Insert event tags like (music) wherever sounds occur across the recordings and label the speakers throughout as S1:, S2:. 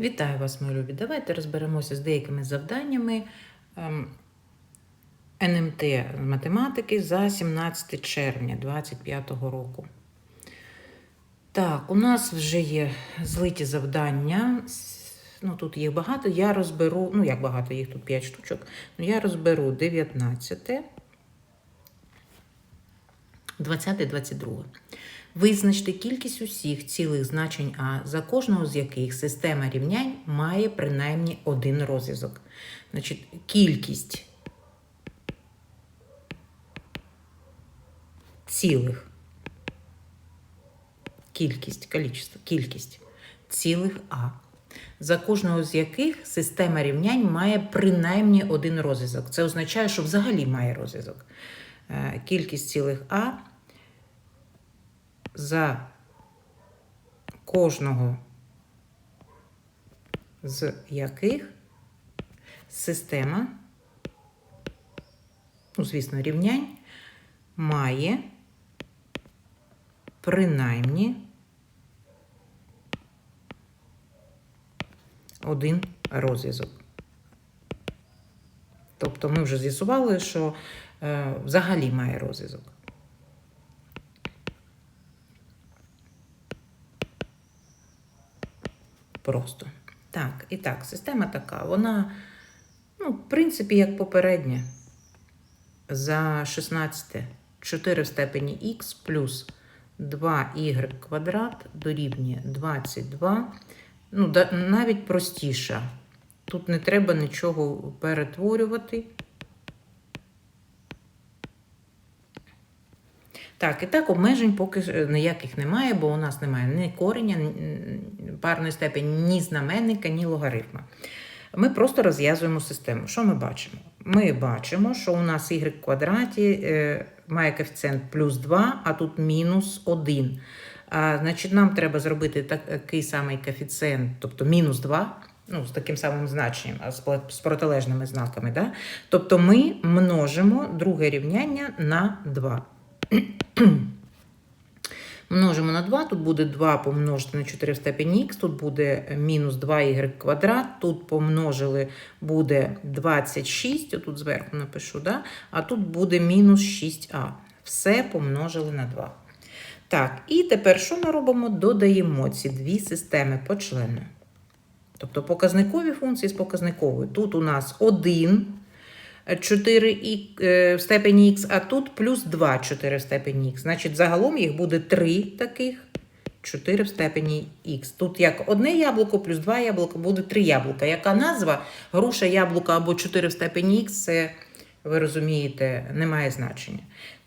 S1: Вітаю вас, мої любі. Давайте розберемося з деякими завданнями ем, НМТ математики за 17 червня 2025 року. Так, у нас вже є злиті завдання. Ну, тут їх багато. Я розберу, ну як багато, їх тут 5 штучок. Ну, я розберу 19, 20, 22. Визначте кількість усіх цілих значень А, за кожного з яких система рівнянь має принаймні один розв'язок. Значить, кількість цілих. Кількість, кількість, кількість цілих А, за кожного з яких система рівнянь має принаймні один розв'язок. Це означає, що взагалі має розв'язок. Е, Кількість цілих А за кожного з яких система, ну, звісно, рівнянь має принаймні один розв'язок. Тобто ми вже з'ясували, що е, взагалі має розв'язок. Просто. Так, і так, система така. Вона, ну, в принципі, як попередня. За 16 4 в степені х плюс 2y квадрат дорівнює 22. Ну, навіть простіша. Тут не треба нічого перетворювати. Так, і так, обмежень поки е, ніяких немає, бо у нас немає ні кореня, парної степені, ні знаменника, ні логарифма. Ми просто розв'язуємо систему. Що ми бачимо? Ми бачимо, що у нас y в квадраті е, має коефіцієнт плюс 2, а тут мінус 1. А, значить, нам треба зробити такий самий коефіцієнт, тобто мінус 2, ну, з таким самим значенням, а з протилежними знаками. Да? Тобто ми множимо друге рівняння на 2. (clears throat) Множимо на 2, тут буде 2 помножити на 4 в степені х, тут буде мінус 2y квадрат, тут помножили буде 26, отут зверху напишу, да? а тут буде мінус 6а. Все помножили на 2. Так, і тепер що ми робимо? Додаємо ці дві системи по члену. Тобто показникові функції з показниковою. Тут у нас 1 4 е, в степені х, а тут плюс 2 4 в степені х. Значить, загалом їх буде 3 таких 4 в степені х. Тут як одне яблуко плюс 2 яблука буде 3 яблука. Яка назва? Груша, яблука або 4 в степені х, це, ви розумієте, не має значення.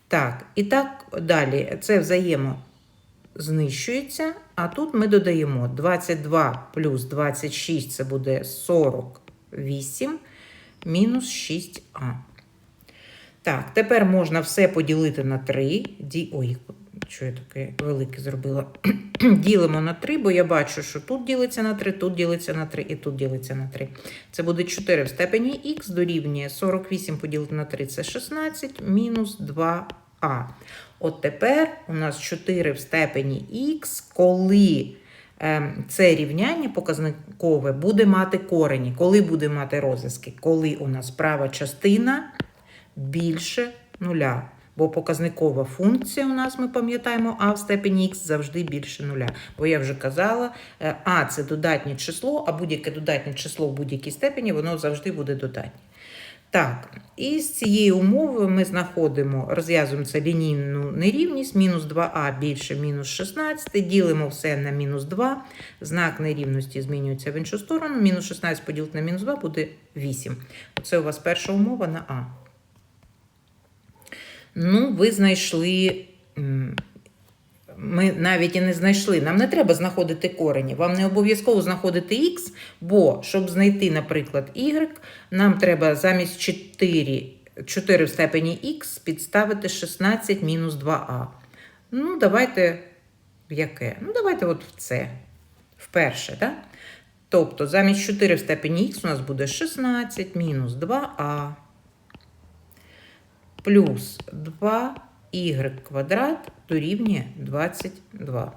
S1: Так, і так далі. Це взаємо знищується, а тут ми додаємо 22 плюс 26 це буде 48 мінус 6а. Так, тепер можна все поділити на 3. Ді... Ой, що я таке велике зробила? (clears throat) Ділимо на 3, бо я бачу, що тут ділиться на 3, тут ділиться на 3 і тут ділиться на 3. Це буде 4 в степені х дорівнює 48 поділити на 3 це 16 мінус 2а. От тепер у нас 4 в степені х, коли це рівняння показникове буде мати корені. Коли буде мати розв'язки? Коли у нас права частина більше нуля. Бо показникова функція у нас, ми пам'ятаємо, а в степені х завжди більше нуля. Бо я вже казала, е, а це додатнє число, а будь-яке додатнє число в будь-якій степені, воно завжди буде додатнє. Так, і з цієї умови ми знаходимо, розв'язуємо це лінійну нерівність, мінус 2а більше мінус 16, ділимо все на мінус 2, знак нерівності змінюється в іншу сторону, мінус 16 поділити на мінус 2 буде 8. Оце у вас перша умова на А. Ну, ви знайшли. Ми навіть і не знайшли. Нам не треба знаходити корені. Вам не обов'язково знаходити х, бо щоб знайти, наприклад, y, нам треба замість 4, 4 в степені х підставити 16 мінус 2а. Ну, давайте в яке? Ну, давайте от в це. Вперше, так? Тобто замість 4 в степені х у нас буде 16 мінус 2а плюс 2y квадрат дорівнює 22.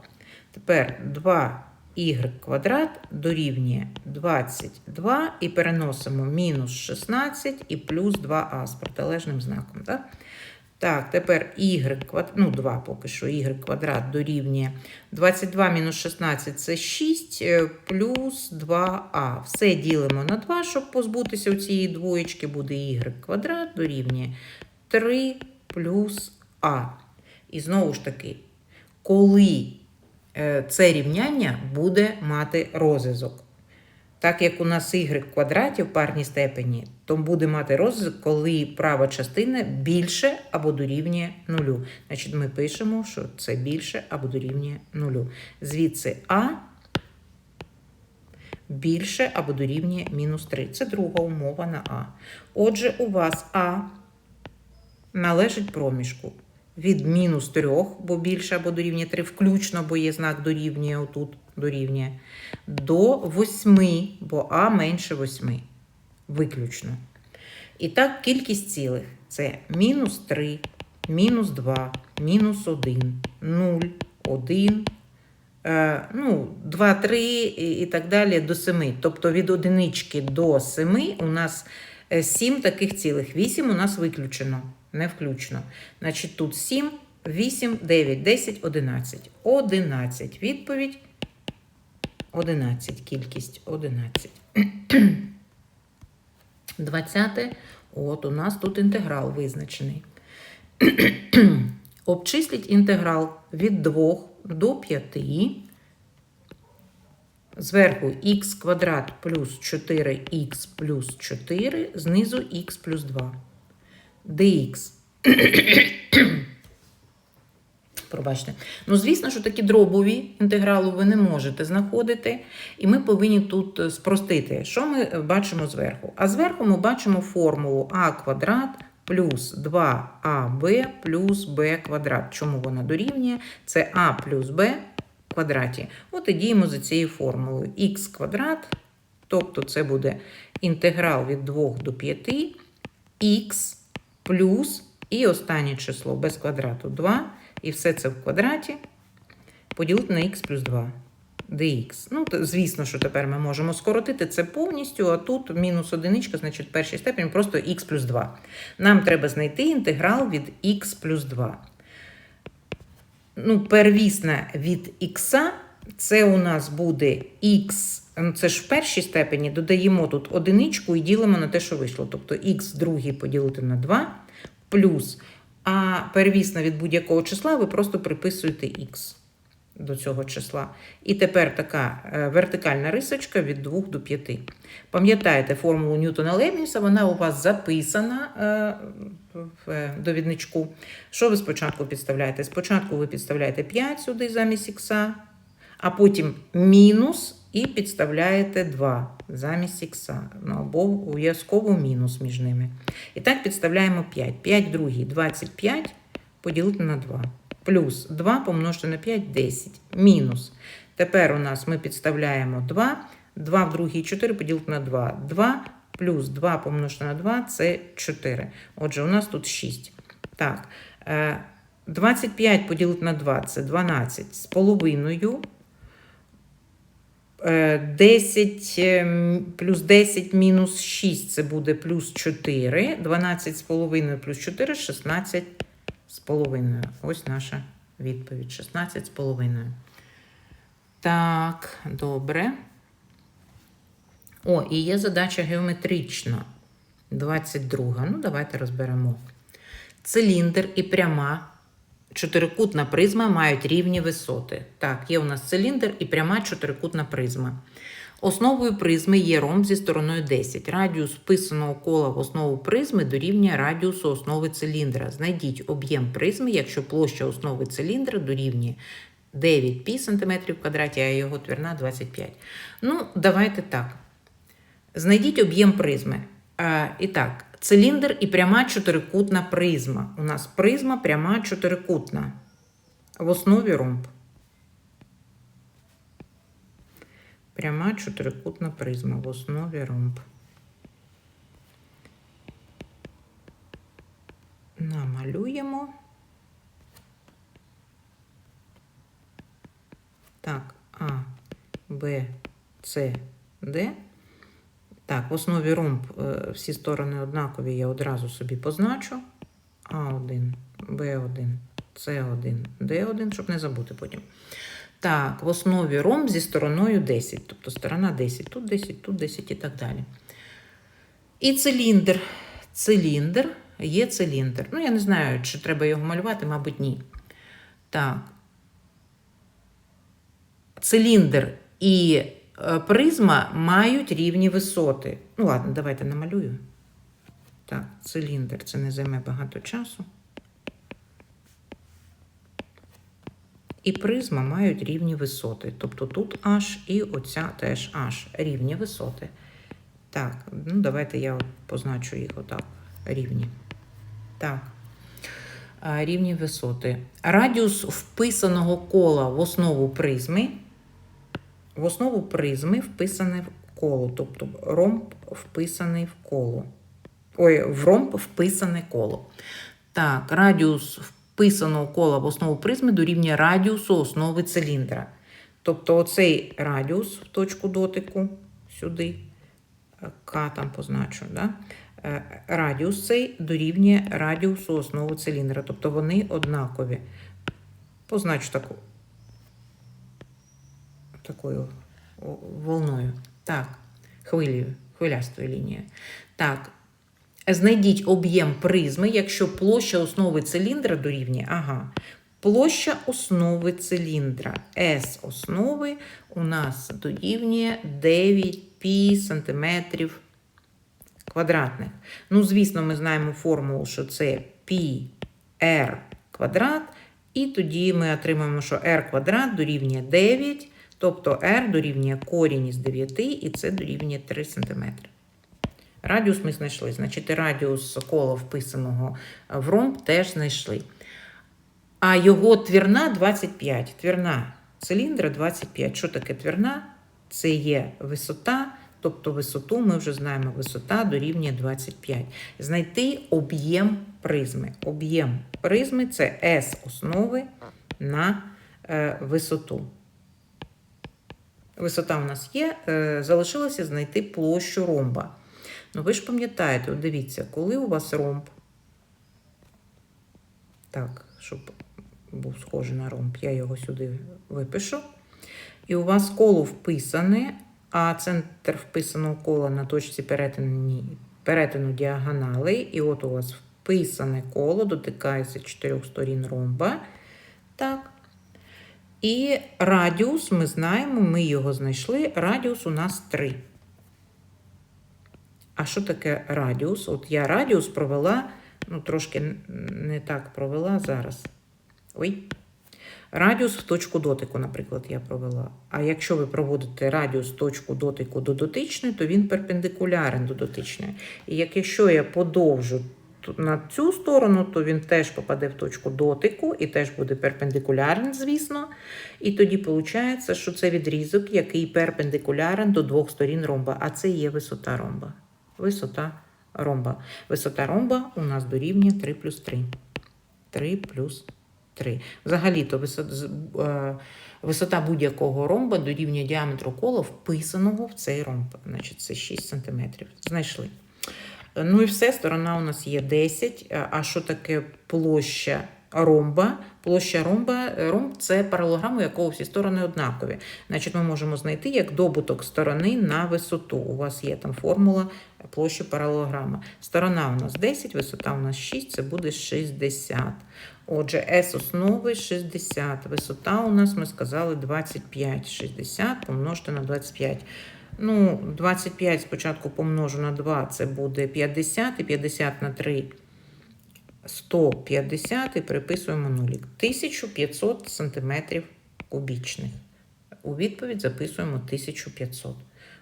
S1: Тепер 2 y квадрат дорівнює 22 і переносимо мінус 16 і плюс 2а з протилежним знаком. Так, так тепер y квадрат, ну 2 поки що, y квадрат дорівнює 22 мінус 16 це 6 е, плюс 2а. Все ділимо на 2, щоб позбутися у цієї двоєчки, буде y квадрат дорівнює 3 плюс а. І знову ж таки, коли е, це рівняння буде мати розв'язок. Так як у нас y в квадраті в парній степені, то буде мати розв'язок, коли права частина більше або дорівнює нулю. Значить, ми пишемо, що це більше або дорівнює нулю. Звідси А більше або дорівнює мінус 3. Це друга умова на А. Отже, у вас А належить проміжку від мінус 3, бо більше або дорівнює 3, включно, бо є знак дорівнює отут, дорівнює, до 8, бо А менше 8. Виключно. І так, кількість цілих це мінус 3, мінус 2, мінус 1, 0, 1, е, ну, 2, 3 і, так далі до 7. Тобто від одинички до 7 у нас 7 таких цілих. 8 у нас виключено, не включно. Значить, тут 7, 8, 9, 10, 11. 11. Відповідь 11. Кількість 11. 20. (clears throat) От у нас тут інтеграл визначений. (clears throat) Обчисліть інтеграл від 2 до 5. Зверху х квадрат плюс 4х плюс 4, знизу х плюс 2. Dx. (coughs) Пробачте. Ну, звісно, що такі дробові інтеграли ви не можете знаходити, і ми повинні тут е, спростити. Що ми бачимо зверху? А зверху ми бачимо формулу а квадрат плюс 2аб плюс b квадрат. Чому вона дорівнює? Це а плюс b квадраті. От і діємо за цією формулою. х квадрат, тобто це буде інтеграл від 2 до 5, х плюс і останнє число без квадрату 2. І все це в квадраті поділити на х плюс 2 dx. Ну, звісно, що тепер ми можемо скоротити це повністю, а тут мінус одиничка, значить, в першій степені просто х плюс 2. Нам треба знайти інтеграл від х плюс 2. Ну, первісна від х, це у нас буде х, це ж в першій степені, додаємо тут одиничку і ділимо на те, що вийшло. Тобто х в другій поділити на 2 плюс. А первісна від будь-якого числа ви просто приписуєте х до цього числа. І тепер така е, вертикальна рисочка від 2 до 5. Пам'ятаєте формулу Ньютона Лебніса, вона у вас записана е, в е, довідничку. Що ви спочатку підставляєте? Спочатку ви підставляєте 5 сюди замість х, а потім мінус і підставляєте 2 замість х. Ну, або обов'язково мінус між ними. І так підставляємо 5. 5 другий 25 поділити на 2. Плюс 2 помножити на 5 10. Мінус. Тепер у нас ми підставляємо 2. 2 в другій 4 поділити на 2. 2 плюс 2 помножити на 2 це 4. Отже, у нас тут 6. Так. 25 поділити на 2 це 12 з половиною. 10 плюс 10 мінус 6 це буде плюс 4. 12 з половиною плюс 4 16 з половиною. Ось наша відповідь. 16 з половиною. Так, добре. О, і є задача геометрична. 22. Ну, давайте розберемо. Циліндр і пряма чотирикутна призма мають рівні висоти. Так, є у нас циліндр і пряма чотирикутна призма. Основою призми є ромб зі стороною 10. Радіус вписаного кола в основу призми дорівнює радіусу основи циліндра. Знайдіть об'єм призми, якщо площа основи циліндра дорівнює 9 пі см а його твірна 25. Ну, давайте так. Знайдіть об'єм призми. А, І так, циліндр і пряма чотирикутна призма. У нас призма пряма чотирикутна. В основі ромб. Пряма чотирикутна призма в основі ромб. Намалюємо. Так, А, Б, С, Д. Так, в основі ромб е, всі сторони однакові, я одразу собі позначу. А1, Б1, С1, Д1, щоб не забути потім. Так, в основі ромб зі стороною 10, тобто сторона 10, тут 10, тут 10 і так далі. І циліндр. Циліндр є циліндр. Ну, я не знаю, чи треба його малювати, мабуть, ні. Так. Циліндр і призма мають рівні висоти. Ну, ладно, давайте намалюю. Так, циліндр це не займе багато часу. І призма мають рівні висоти. Тобто тут H і оця теж H. Рівні висоти. Так, ну давайте я позначу їх отак. Рівні. Так. Рівні висоти. Радіус вписаного кола в основу призми. В основу призми вписане в коло. Тобто ромб вписаний в коло. Ой, в ромб вписане коло. Так, радіус вписаного кола в основу призми дорівнює радіусу основи циліндра. Тобто оцей радіус в точку дотику сюди, К там позначу, да? Е, радіус цей дорівнює радіусу основи циліндра. Тобто вони однакові. Позначу таку такою волною. Так, хвилею, хвилястою лінією. Так, Знайдіть об'єм призми, якщо площа основи циліндра дорівнює. Ага. Площа основи циліндра. S основи у нас дорівнює 9 пі сантиметрів квадратних. Ну, звісно, ми знаємо формулу, що це пі r квадрат. І тоді ми отримаємо, що r квадрат дорівнює 9, тобто r дорівнює корінь із 9, і це дорівнює 3 см. Радіус ми знайшли. Значить, радіус кола вписаного в ромб теж знайшли. А його твірна 25. Твірна циліндра 25. Що таке твірна? Це є висота, тобто висоту ми вже знаємо, висота дорівнює 25. Знайти об'єм призми. Об'єм призми це S основи на е, висоту. Висота у нас є, е, залишилося знайти площу ромба. Ну, ви ж пам'ятаєте, дивіться, коли у вас ромб, так, щоб був схожий на ромб, я його сюди випишу. І у вас коло вписане, а центр вписаного кола на точці перетину, перетину діагонали. І от у вас вписане коло, дотикається чотирьох сторін ромба. Так. І радіус ми знаємо, ми його знайшли. Радіус у нас 3. А що таке радіус? От я радіус провела, ну, трошки не так провела зараз. Ой. Радіус в точку дотику, наприклад, я провела. А якщо ви проводите радіус точку дотику до дотичної, то він перпендикулярен до дотичної. І якщо я подовжу на цю сторону, то він теж попаде в точку дотику і теж буде перпендикулярен, звісно. І тоді виходить, що це відрізок, який перпендикулярен до двох сторін ромба, а це є висота ромба висота ромба. Висота ромба у нас дорівнює 3 плюс 3. 3 плюс 3. Взагалі-то висота, е, висота будь-якого ромба дорівнює діаметру кола, вписаного в цей ромб. Значить, це 6 см. Знайшли. Ну і все, сторона у нас є 10. А що таке площа ромба? Площа ромба ромб це паралограм, якого всі сторони однакові. Значить, ми можемо знайти як добуток сторони на висоту. У вас є там формула площі паралограма. Сторона у нас 10, висота у нас 6, це буде 60. Отже, S основи 60. Висота у нас, ми сказали, 25. 60 помножити на 25. Ну, 25 спочатку помножу на 2, це буде 50, і 50 на 3 150 і приписуємо нулік. 1500 см кубічних. У відповідь записуємо 1500.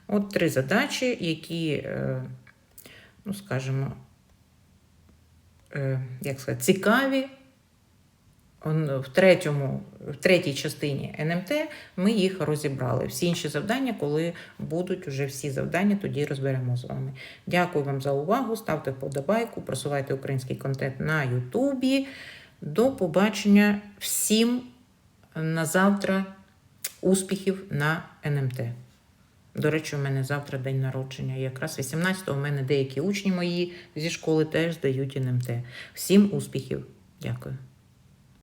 S1: От три задачі, які, е, ну, скажімо, е, як сказати, цікаві. В третьому, в третій частині НМТ ми їх розібрали. Всі інші завдання, коли будуть вже всі завдання, тоді розберемо з вами. Дякую вам за увагу. Ставте вподобайку, просувайте український контент на Ютубі. До побачення всім на завтра Успіхів на НМТ. До речі, у мене завтра день народження. Якраз 18-го у мене деякі учні мої зі школи теж здають НМТ. Всім успіхів. Дякую.